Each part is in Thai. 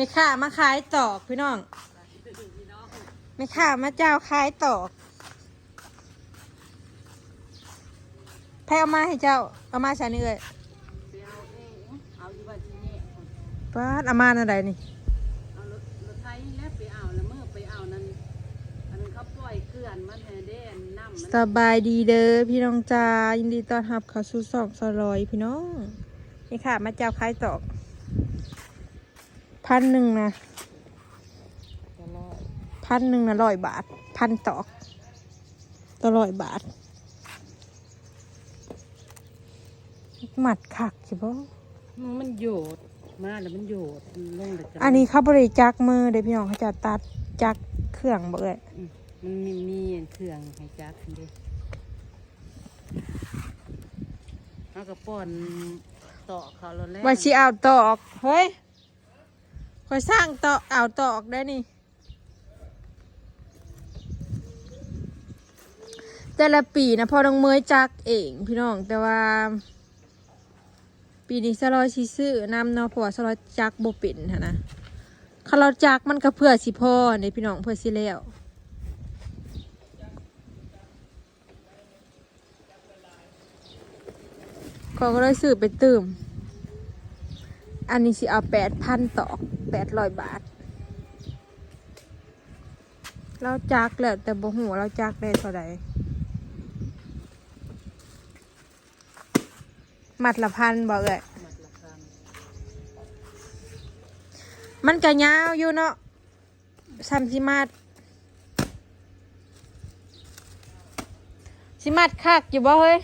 ไม่ค่ามาขายตอกพี่น้อง ไม่ค่ามาเจ้าขายตอกแพ้เอามาให้เจ้า เอามาใส่นี่เลยไปเอาเองเอาอยู่ว่าที่นี่ป้าดเอามาอะไรนี่เอารถรถไทยแล้วไปเอาแล้วเมื่อไปเอานั้นอันนั้นเขาปล่อยเกลื่อนมันแทนเด่นน้ำมันสบายดีเด้อพี่น้องจ้ายินดีต้อนรับเข้าสู่สองสลอยพี่น้องนี่ค่ะ มาเจ้าขายตอก พันหนึ่งนะพันหนึ่งนะร้อยบาท พันตอกต่อร้อยบาท หมัดคักใช่ปะมันโยดมาแล้วมันโยดลงแต่จังอันนี้เขาบริจักมือเด้อพี่น้องเขาจะตัดจักเครื่องบ่เอ่ยอืมมันมีมีเครื่องให้จักเด้เอากระป้อนต่อเขาแล้วแหล้วว่าชิเอาตอกเฮ้ย คอยสร้างตอกเอาตอกได้นี่ แต่ละปีนะพอน้องเมยจักเองพี่น้องแต่ว่า ปีนี้สลอยสิซื้อนำเนาะเพราะว่าสลอยจักโบเป็นนนะคาเราจักมันก็เพื่อสิพ่อในพี่น้องเพื่อสิแล้วก็ก็เลยซื้อไปตื่ม อันนี้สิเอาแปดพันตอกแปดร้อยบาท เราจักแหละแต่บ่หูเราจักได้เท่าใดมัดละพันบอกเลยมันมันก็ยาวอยู่เนาะซ้ำสิมัดสิมัดคักอยู่บ่เฮ้ย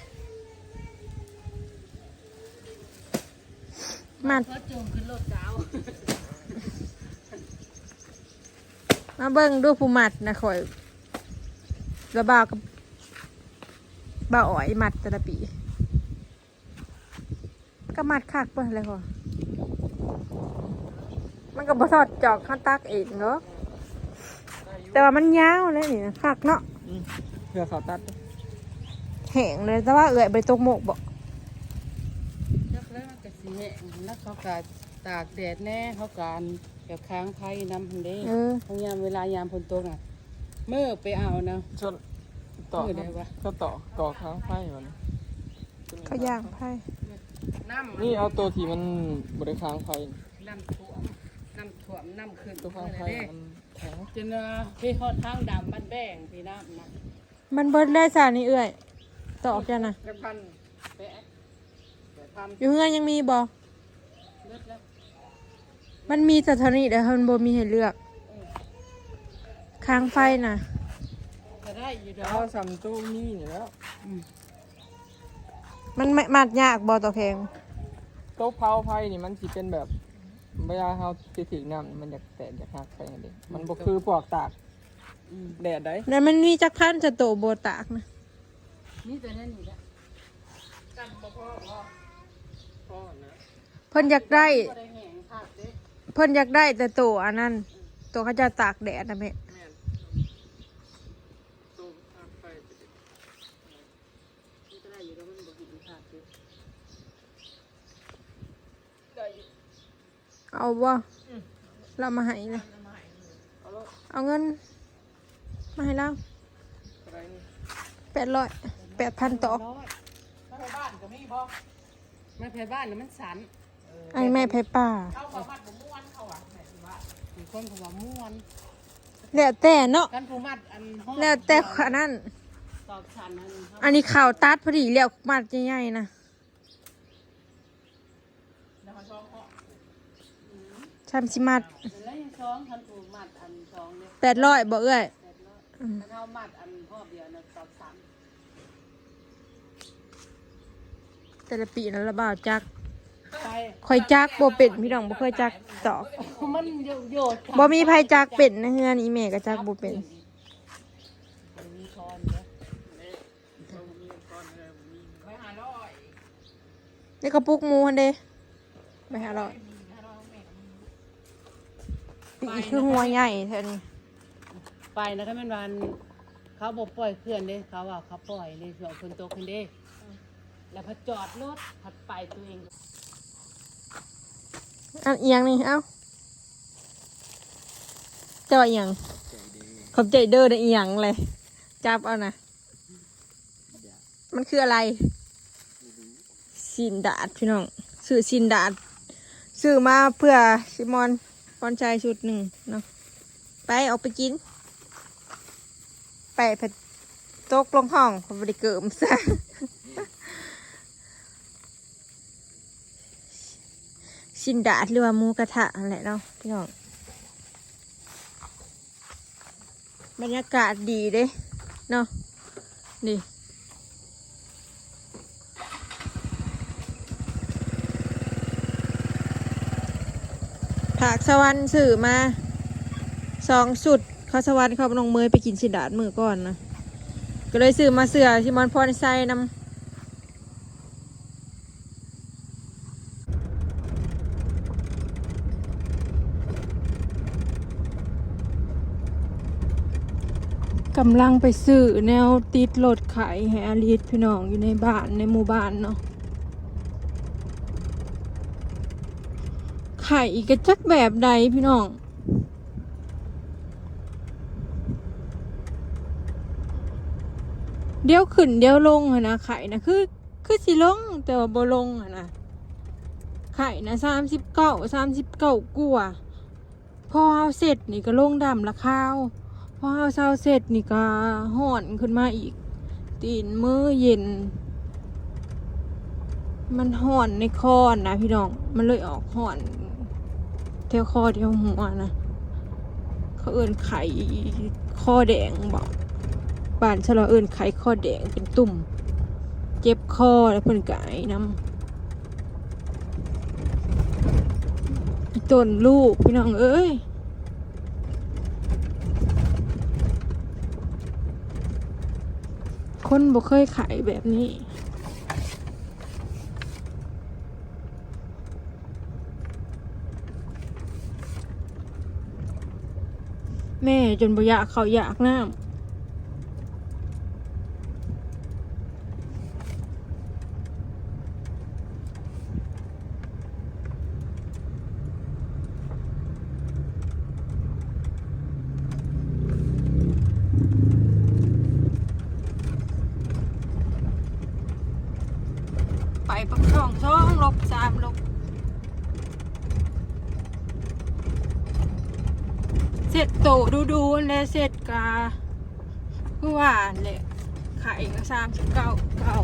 มัดเขาจูงขึ้นรถเก้ามาเบิ่งดูผู้มัดนะข่อยระบาวกับบ่าวอ๋อยมัดแต่ละปีก็มัดคักเบิ่งเลยค่ะมันก็บ่ทอดจอกข้าวตักเองเนาะแต่ว่ามันยาวเลยนี่นะคักเนาะเพื่อเขาตัดแห้งเลยแต่ว่าเอื่อยไปตกหมกบ่จักแล้วมันก็ สิแห้งแล้วเขาก็ตากแดดแน่เขาการแบบค้างไผ่น้ำพันเด้เออพยายามเวลายามฝนตกอะเมื่อไปเอานะ ชนต่อมือได้ปะก็ต่อต่อค้างไฟมันเขาย่างไพ่น้ำนี่เอาตัวที่มันบริค้างไฟน้ำท่วมน้ำท่วมน้ำขึ้นตัวค้างไฟเด้มันแข็งจนว่าพี่ฮอดทางดำบ้านแบ่งพี่น้ำนะมันเบิดได้สานี่เอื่อยตอกจ้ะนะแปดพันแปดแปดพัน อยู่เฮือนยังมีบ่เลิศแล้วมันมีแต่เท่านี้แต่มันบ่มีให้เลือก ค้างไฟนะจะได้อยู่ดอเอากซัมตู้นี่อยู่แล้วมันไม่มัดยากบ่ตัวแพงโต๊ะเผาไฟนี่มันสิเป็นแบบเวลาเราไปถึงน้ำมันอยากแตกอยากหักไปนั่นเองมันบ่คือปลอกตากอืมแดดได้แล้วมันมีจักพันจะโตโบตากนะนี่ตัวนั้นนี่แหละพ่อนะเพิ่นอยากได้ บ่ได้แห้งขาดเด้เพิ่นอยากได้แต่โตอันนั้นตัวเขาจะตากแดดนะแม่แม่นตู้ค้างไฟนี่ก็ได้อยู่แล้วมันบ่แห้งขาดเด้เอาบ่เรามาให้เลยเอาแล้วเอาเงิน มาให้เราอะไรนี่แปดร้อยแปดพันตอกร้อยถ้าไปบ้านก็มีบ่ไม่ไปบ้านแล้วมันสัน ไอ้แม่ไผป่ามีคนเขาว่าม่วนแล้วแต่เนาะกันผู้มัดอันห้องแล้วแต่อันนั้นตอกสันอันนี้ครับอันนี้ข่าวตัดพอดีแล้วมัดใหญ่ๆนะชามสิมัดแล้วยังช้องคันผู้มัดอันช้องเนี่ยแปดร้อยบ่เอ้ยแปดร้อยคันเอามัดอันหอบเดียวนะตอกสันแต่ละปีนั้นละบ่าวจักไป คอยจักบ่เป็นพี่น้องบ่เคยจักตอกมันโยโยดบ่มีไผจักเป็นในเฮือนอีแม่ก็จักบ่เป็นมีทอนเด้อไปหาร้อยนี่กระปุกหมูหั่นเด้ไปหาร้อยอีกคือหัวใหญ่เท่านี้ไปนะถ้าเป็นวันเขาบอกปล่อยเพื่อนเด้เขาว่าเขาปล่อยในส่วนคนโตคนเด้แล้วพอจอดรถผัดไปตัวเอง อันเอียงนี่เอ้าจะว่าอหย่างขอบใจเด้อได้อหย่างเลย จับเอานะมันคืออะไรสินดาดพี่น้องซื้อสินดาดซื้อมาเพื่อซิมอนปอนชายชุดหนึ่งเนาะไปออกไปกิน ไปเผ็ดตกลงห้องผมบริเกิมซะ สินดาดหรือว่าหมูกระทะอะไรเนาะพี่น้องบรรยากาศดีเด้เนาะนี่ผักสวรรค์สื่อมาสองสุดเขาสวรรค์เขาลงเมยไปกินสินดาดมือก่อนนะก็เลยซื้อมาเสือที่มอนพรไซน้ำ กำลังไปซื้อแนวติดรถขายให้อาลีดพี่น้องอยู่ในบ้านในหมู่บ้านเนาะไข่กระจักแบบใดพี่น้อง เดี๋ยวขึ้นเดี๋ยวลงนะไข่นะคือ คือสิลงแต่ว่าบ่ลงนะไข่นะสามสิบเก้าสามสิบเก้ากว่าพอเอาเสร็จนี่ก็ลงดำละข้าว อเอาเศร้าเสร็จนี่ก็ห่อนขึ้นมาอีก ตีนมือเย็น มันห่อนในคอนะพี่น้อง มันเลยออกห่อนเที่ยวคอเที่ยวหัวนะ เขาเอิ้นไข่คอแดงบอกบ้านฉลอเอิ้นไข่คอแดงเป็นตุ่ม เจ็บคอแล้วเพิ่นกายน้ำต้นลูกพี่น้องเอ้ย คนบ่เคยขายแบบนี้ แม่จนบ่อยากเขาอยากน้ำไปปักช่องช่องลบสามลบ เสร็จโตดูดูๆและเสร็จกาคือว่าเลยไข่ก็สามสิบเก้าเก้า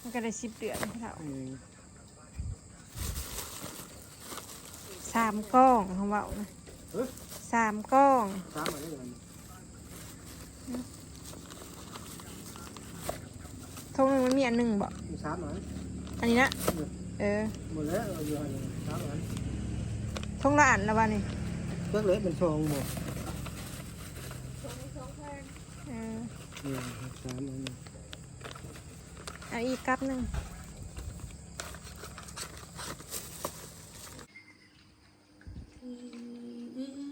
มันก็ได้สิบเดือนเท่าสามกล้องเขาบอกนะสามกล้องสามอันนี้เลย ทงหนึงมันมีอันหนึ่งบอกมีสามอันอันนี้นะเออหมดแล้วเอาอยู่อันนี้สามอันทงละอันละวันนี้เล็กเล็กเป็นซองหมดเอออืมสามอันเอาอีกกับหนึ่ง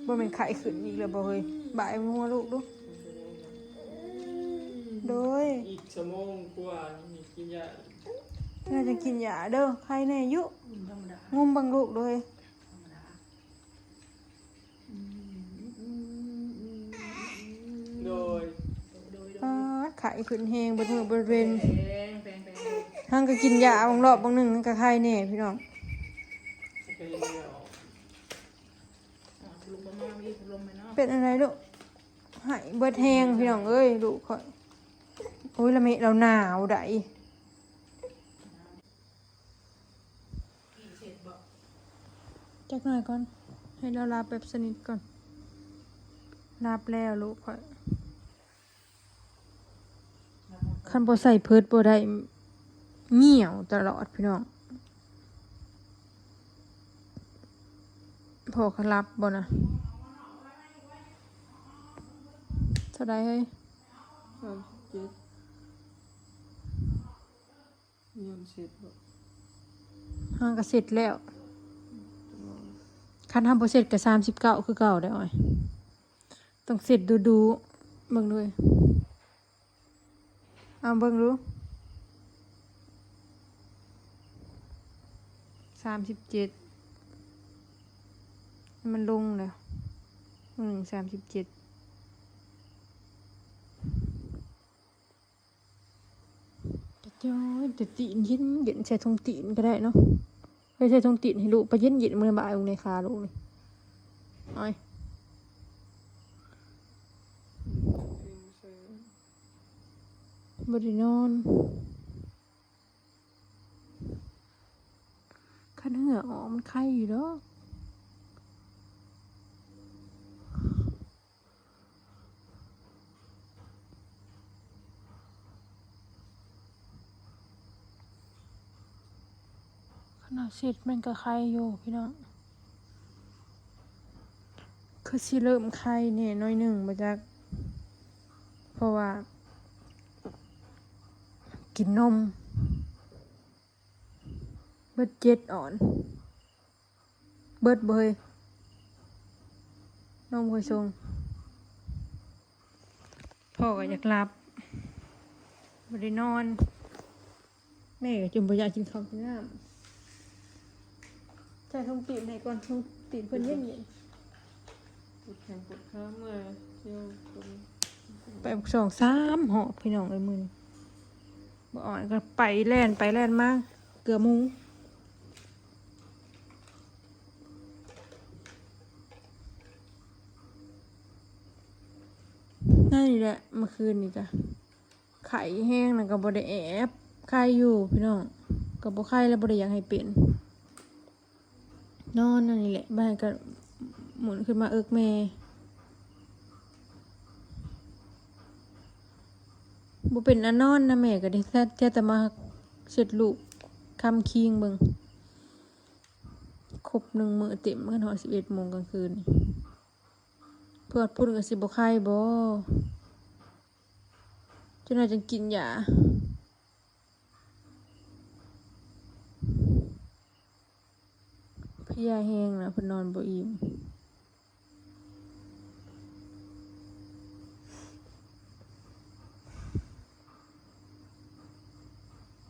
บ่เป็นไข่ขึ้นอีกแล้วบ่เฮ้ยบ่ายมัวลูกดูโด ชั่วโมงกว่ามีกินยาน่าจะกินยาเด้อใครแน่ยุงุมบังลูกด้วยโดยปาดไข่ขึ้นแหงบนมือบริเวณทางก็กินยาบางรอบบางหนึ่งก็ไข่แน่พี่น้องเป็นอะไรลูกหายเบิดแหงพี่น้องเอ้ยลูกข่อย โอ้ยละเมะเราหนาวได้จักหน่อยก่อน ให้เราลาแบบสนิทก่อนลาบแล้วลูกข่อยคันบ่ใส่เพิดบ่ได้เหี่ยวตลอดพี่น้องพอเขารับบ่นะเท่าไรเฮ้ย ยนเสร็จบ่ห้างก็เสร็จแล้วคันทำโปรเซสกับสามสิบเก้าคือเก่าได้อ่อย ต้องเสร็จดูดูเบิ่งด้วยเอาเบิ่งรู้สามสิบเจ็ดมันลงแล้วหนึ่งสามสิบเจ็ด จ้อยจะตีนย็นเย็นใส่ทงตีนก็ได้เนาะไปใส่ทงตีนให้ลูกไปเย็นเย็นมือบ่ายลงในคาลูกเลยเอ้บไดินนขันเหงื่อออกมันไข้อยู่เนาะ นาดเสร็จมันก็ไข้อยู่พี่น้อง คือสิเริ่มไข้เนี่ยน้อยหนึ่งมาจากเพราะว่า กินนมเบิดเจ็ดอ่อน เบิดเบยนมคอยทรงพ่อก็อยากหลับบ่ได้นอน แม่ก็จนบ่อยากินข้าวกินน้ำ ส่ทงตีนให้ก่อนทงตีนเพิ่นเย็นเย็นปวดแขนปวดขาเมื่อยเที่ยวตรงๆไปสองสามหอบพี่น้องเอ้ยมือนี้บ่อ่อนก็ไปแล่นไปแล่นมากเกือบมุงนั่นนี่แหละเมื่อคืนนี่จ้ะไข่แห้งนะกับบไดแอบไข่อยู่พี่น้องกับบไข่แล้วบไดอยากให้เป็น นอนนั่นนี่แหละบ้านก็หมุนขึ้นมาเอิกแม่บ่เป็นอันนอนนะแม่ก็ได้แค่แค่แต่มาเสร็จลูกคำคิงเบิงครบหนึ่งมือเต็มกันหอสิบเอ็ดโมงกลางคืน เพื่อพูดกับสิบไข่บ่จนน่าจะกินยา พลียแห้งนะพิ่นอนบ่อิ่ม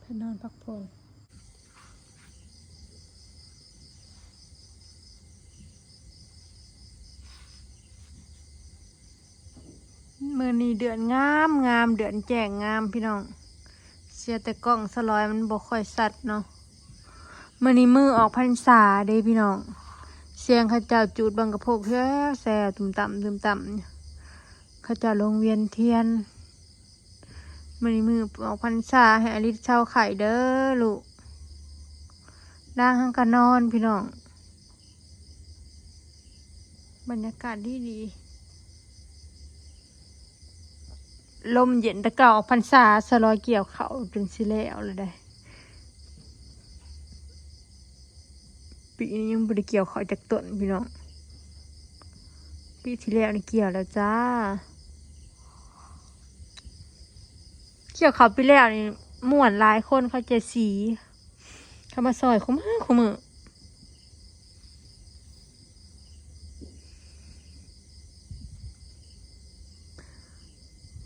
พิ่นอนพักผ่อนมือนี้เดือนงามงามเดือนแจ้งงามพี่น้อง เสียแต่กล้องสลอยมันบ่ค่อยสัดเนาะ มือนี้มือออกพรรษาเด้พี่น้อง เสียงข้าเจ้าจูดบังกระโพกแซ่แซ่ตุ่มต่ำตุ่มต่ำข้าเจ้าลงเวียนเทียนมือนี้มือออกพรรษาให้อลิศเช่าไข่เด้อลูกด่างหังกันนอนพี่น้อง บรรยากาศดีดีลมเย็นตะเก่าพันษาสลอยเกี่ยวเขาจนสิแล้วเลยได้ ปีนี้ยังบริเกี่ยวเขาจากต้นพี่น้อง ปีที่แล้วนี่เกี่ยวแล้วจ้า เกี่ยวเขาปีแล้วนี่ม่วนหลายคนเขาจะสีเขามาซอยเขามาเขามือ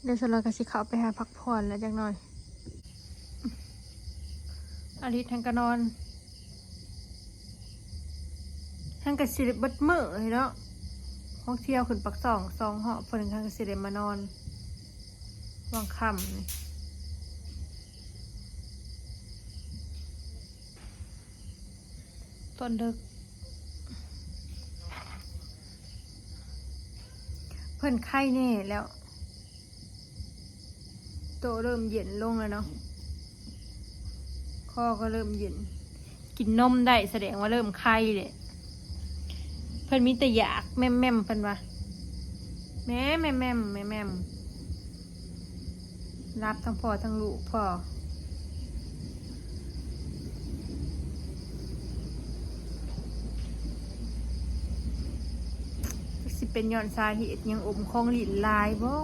เดี๋ยวสลอกับสิเขาไปหาพักผ่อนแล้วจักหน่อยอาทิตย์ทางกะนอน ทางกะสิริบัดมือเนาะห้องเที่ยวขึ้นปักสองสองเหาะเพิ่นทางกะสิริมานอนวางค่ำนี่ตอนดึก เพิ่นไข้แน่แล้วโตเริ่มเย็นลงแล้วเนาะคอก็เริ่มเย็น กินนมได้แสดงว่าเริ่มไข้เลย พิ่นมีแต่อยากแม่มแม่มๆเพิ่นว่าแม่แม่แม่มแม่แม่มรับทั้งพ่อทั้งลูกพ่อสิเป็นย้อนสาเหตุยังอมคองหลินลายบ่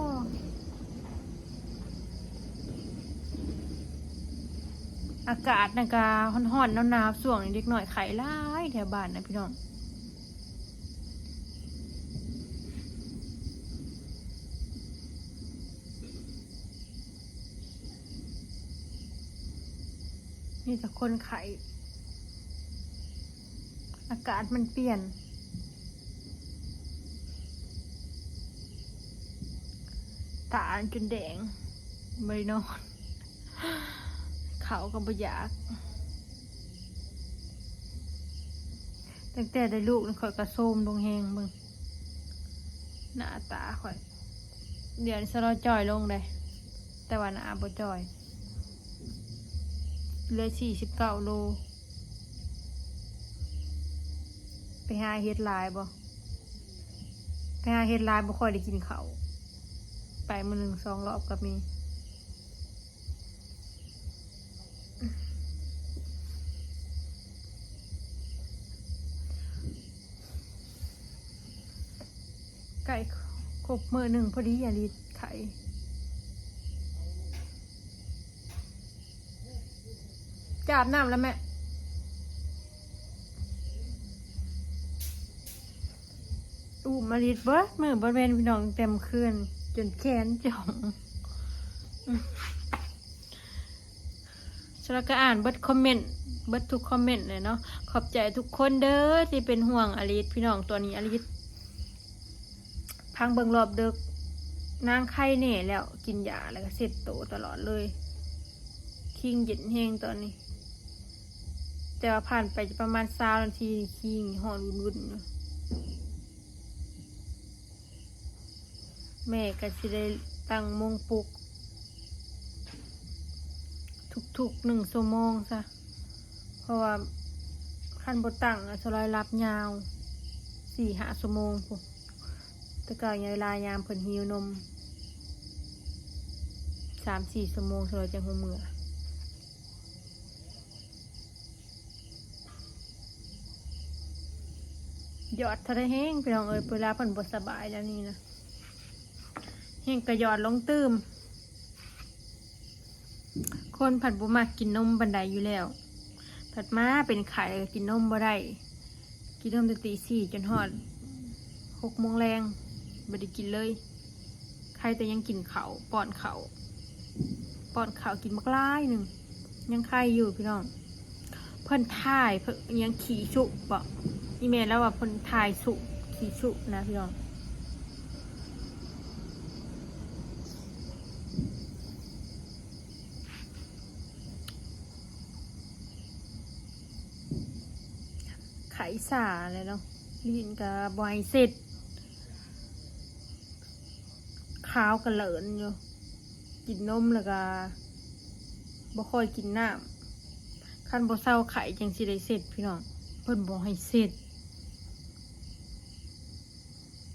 อากาศนะกาฮ้อนๆหนาวๆส่วงนี้เด็กหน่อยไข่ร้ายแถวบ้านนะพี่น้อง นี่แต่คนไข่ากาศมันเปลี่ยน ตาจนแดงไม่นอน เขาก็บ่อยาก ตั้งแต่ได้ลูกนี่ข่อยกระโซมลงแหงมึง หน้าตาข่อย เดี๋ยวนี้สลอจอยลงเลยแต่ว่าหน้าบ่จอย เหลือสี่สิบเก้าโล ไปหาเฮ็ดลายบ่ไปหาเฮ็ดลายบ่ค่อยได้กินเขาไปมือหนึ่งสองรอบกับมีไก่ครบมือหนึ่งพอดีอย่าลีดไข่ จาบน้ำแล้วแม่อูมาลีดเบิดมือบริเวณพี่น้องเต็มคืนจนแขนจ่องอืมฉันก็อ่านเบิดคอมเมนต์เบิดทุกคอมเมนต์เลยเนาะขอบใจทุกคนเด้อที่เป็นห่วงอลิสพี่น้องตัวนี้อลิสพังเบิงรอบเดึกนางไข้เน่แล้วกินยาแล้วก็เสร็จโตตลอดเลย คิงเย็นแห้งตอนนี้ แต่ว่าผ่านไปประมาณสานาทีคิงหอนวุ่นๆแม่ก็จะได้ตั้งมงปลุก ทุกๆหนึ่งชั่วโมงซะ เพราะว่าขั้นบทตั้งสลายรับยาวสี่หาชั่วโมงพวกแต่ก็ยังเวลายามเพิ่นหิวนมสามสี่ชั่วโมงเราจังหัวเมือ ยอดทะเลแห้งพี่น้องเอ้ยเวลาเพิ่นบ่สบายแล้วนี่นะแห้งก็หยอดลงตื้ม คนผัดบุมากกินนมบันไดอยู่แล้ว ผัดมาเป็นไข่กินนมบ่ได้ กินนมต่ตีสี่จนหอดหกโมงแรงไม่ได้กินเลย ใครแต่ยังกินเขาป้อนเขาป้อนเขากินมักลายหนึ่งยังไข่อยู่พี่น้อง เพิ่นถ่ายเพิ่นยังขี่ชุบอก อีเมลแล้วว่าเพิ่นถ่ายสุขี่ชุนะพี่น้องไขสาเลยเนาะลินกับบอยเสร็จขาวกระเหลินอยู่ กินนมแล้วก็บ่ค่อยกินน้ำคันบ่เศร้าไข่จังสิได้เสร็จพี่น้องเพิ่นบ่ให้เสร็จ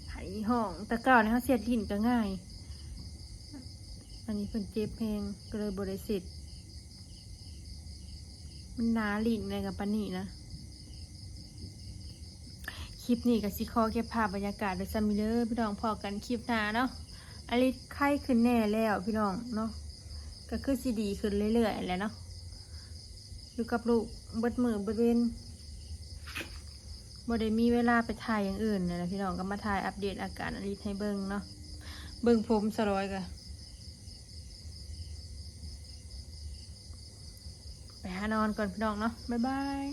ไข่ ห้องแต่ก่อนเขาเสร็จลิ้นก็ง่าย อันนี้เพิ่นเจ็บแพงก็เลยบ่ได้เสร็จมันหนาลิ้นในกับปานนี่นะคลิปนี้กับซิคอเก็บภาพบรรยากาศโดยซามิเลอร์พี่น้องพอกันคลิปหน้าเนาะอลิสไข้ขึ้นแน่แล้วพี่น้องเนาะก็คือซีดีขึ้นเรื่อยๆแหล้วเนาะอยู่กับลูกเบิดมือเบิดเวน บ่ได้มีเวลาไปถ่ายอย่างอื่นเลยนะพี่น้องก็มาถ่ายอัปเดตอาการอลิสให้เบิ่งเนาะเบิ่งผมสลอยกันไปหานอนก่อนพี่น้องเนาะบ๊ายบาย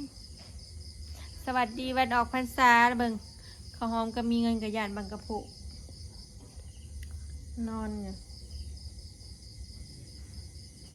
สวัสดีวันออกพรรษาเบิงข้าวหอมก็มีเงินกับยานบางกระปุกนอนอยู่